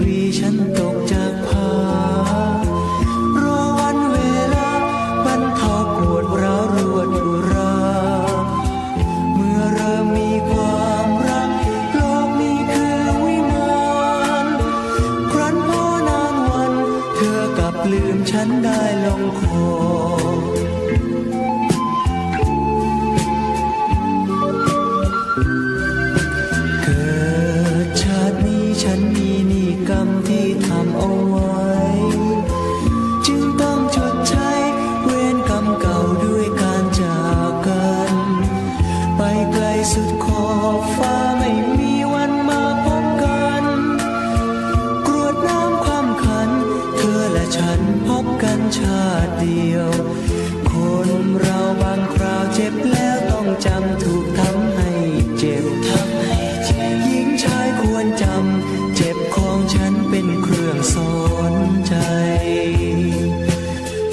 วีฉันตกจากผารอวันเวลาบรรเทาปวดร้าวรวดอุรา เมื่อเริ่มมีความรักโลกนี้คือวิมานครั้นพอนานวัน เธอกลับลืมฉันได้ลงคอ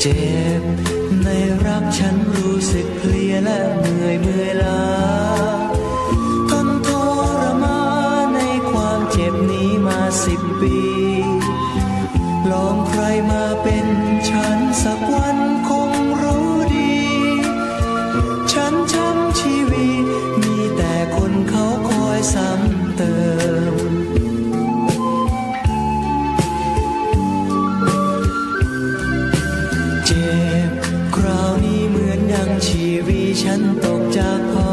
เจ็บ ในรักฉันรู้สึกเพลียและเหนื่อยเมื่อยล้าทนทรมานในความเจ็บนี้มาสิบปี ลองใครมาเป็นฉันสักวันคง บ คราวนี้เหมือนดังชีวิตฉันตกจากพอ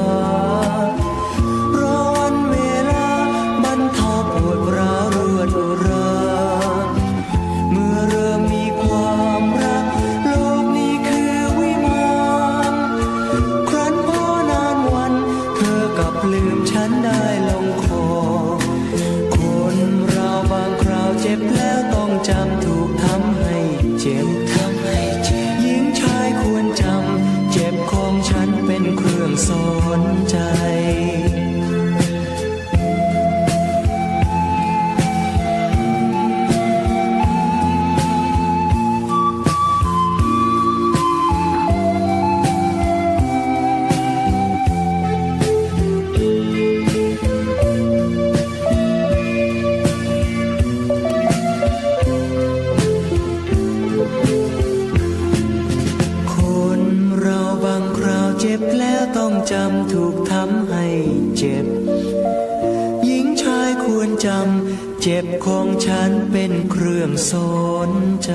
บแล้วต้องจำถูกทำให้เจ็บ หญิงชายควรจำ เจ็บของฉันเป็นเครื่องสนใจ